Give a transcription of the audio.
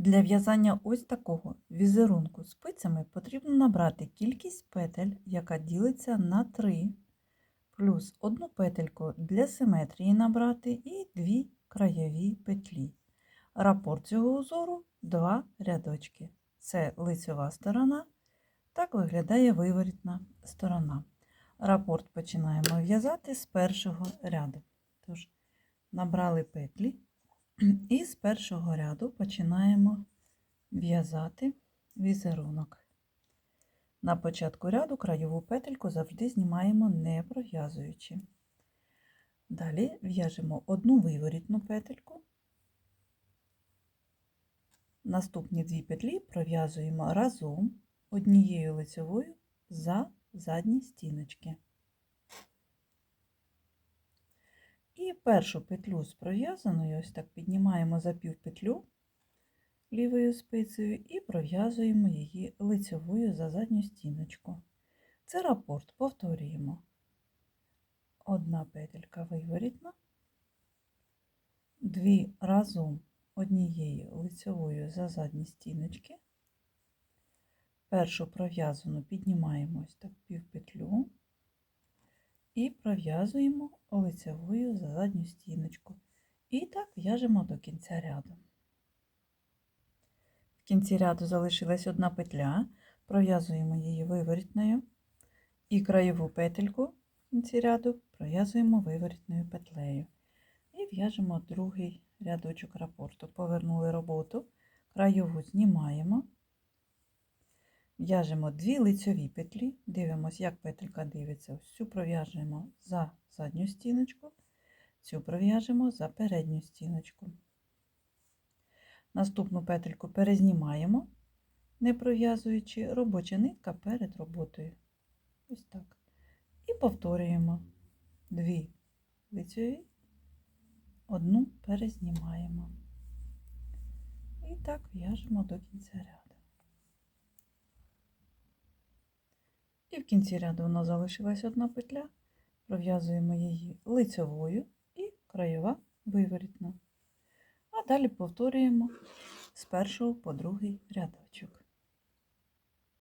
Для в'язання ось такого візерунку спицями потрібно набрати кількість петель, яка ділиться на 3, плюс одну петельку для симетрії набрати і дві краєві петлі. Рапорт цього узору 2 рядочки. Це лицева сторона. Так виглядає виворітна сторона. Рапорт починаємо в'язати з першого ряду. Тож, набрали петлі. І з першого ряду починаємо в'язати візерунок. На початку ряду краєву петельку завжди знімаємо не пров'язуючи. Далі в'яжемо одну виворітну петельку. Наступні дві петлі пров'язуємо разом однією лицевою за задні стіночки. І першу петлю з пров'язаною, ось так піднімаємо за півпетлю лівою спицею і пров'язуємо її лицевою за задню стіночку. Це рапорт, повторюємо. Одна петелька виворітна, дві разом однією лицевою за задні стіночки. Першу пров'язану піднімаємо ось так півпетлю і пров'язуємо лицевою за задню стіночку. І так в'яжемо до кінця ряду. В кінці ряду залишилась одна петля, пров'язуємо її виворітною і краєву петельку в кінці ряду пров'язуємо виворітною петлею. І в'яжемо другий рядочок рапорту. Повернули роботу, краєву знімаємо. В'яжемо дві лицьові петлі, дивимося, як петелька дивиться. Ось цю пров'яжемо за задню стіночку, цю пров'яжемо за передню стіночку. Наступну петельку перезнімаємо, не пров'язуючи робоча нитка перед роботою. Ось так. І повторюємо дві лицьові, одну перезнімаємо. І так в'яжемо до кінця ряду. І в кінці ряду у нас залишилась одна петля, пров'язуємо її лицевою і краєва виворітна. А далі повторюємо з першого по другий рядочок.